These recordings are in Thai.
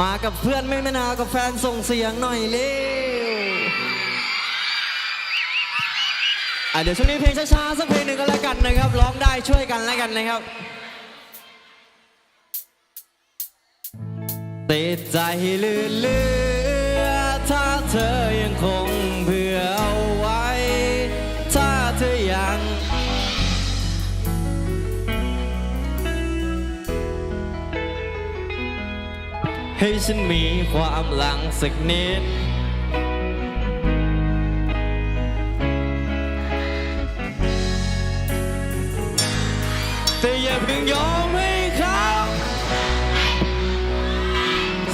มากับเพื่อนไม่ไม่นากับแฟนส่งเสียงหน่อยเร็วเดี๋ยวช่วงนี้เพลงช้าๆสักเพลงหนึ่งก็แล้วกันนะครับ ร้องได้ช่วยกันแล้วกันนะครับติดใจลื่น ให้ฉันมีความหลังสักนิด แต่อย่าเพิ่งยอมให้เขา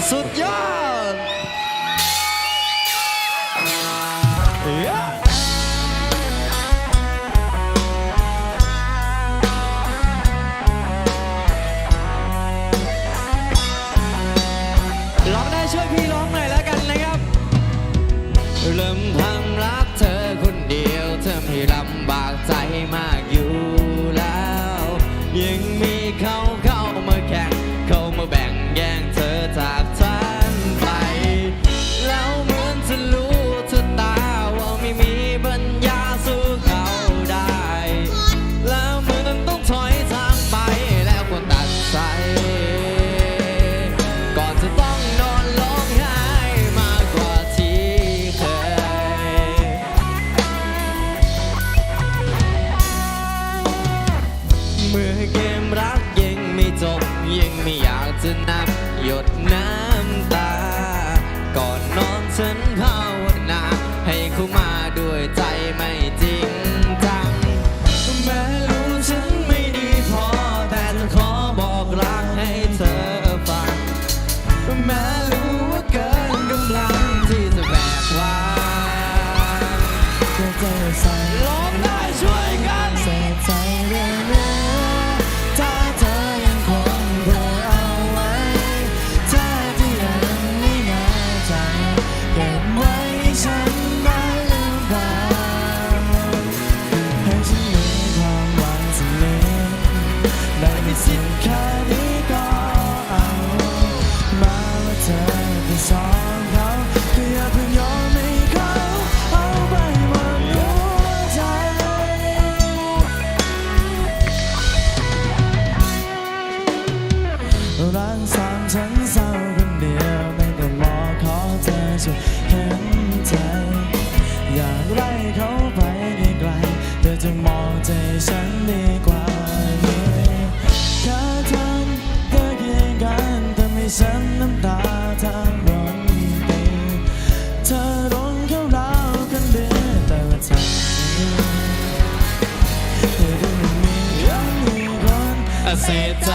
สุดยอด and power. ฉันฉันเศร้าคนเดียวไม่ต้องรอขอเธอช่วยเห็นใจ อยากไล่เขาไปไกลเธอจะมองใจฉันดีกว่านี้แค่ทำเธอเคียงกันทำให้ฉันน้ำตาทางร้องตีเธอร้องเขาเราคนเดียวแต่ฉันเธอได้ไม่มีคนเสียใจ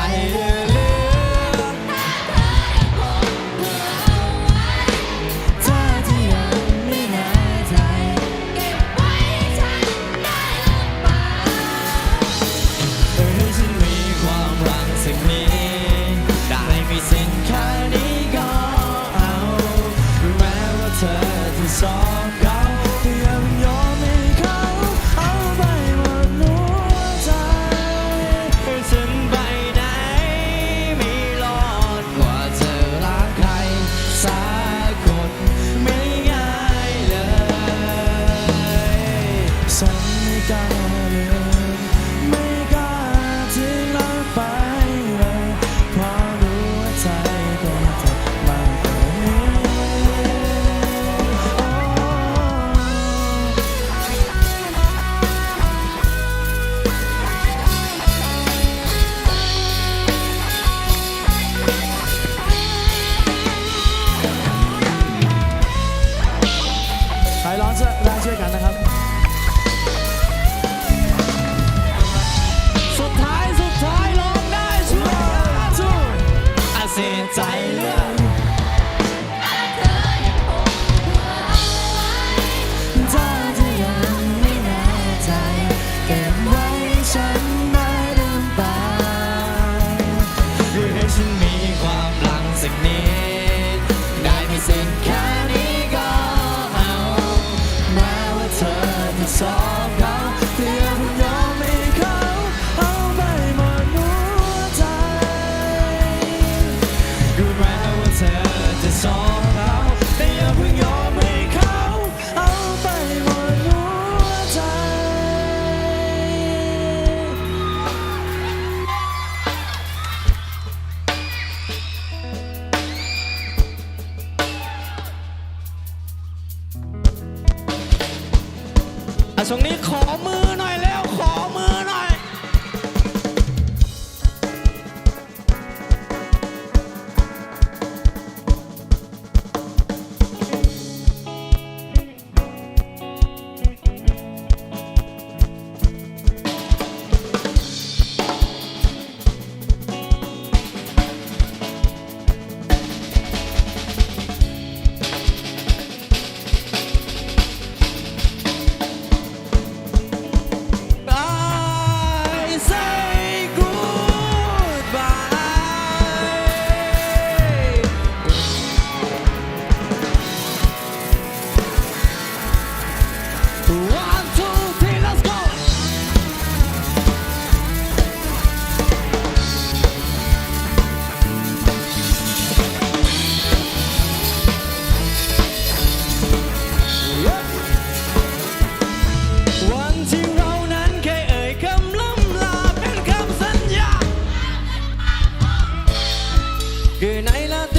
Günayla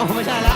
เอาไ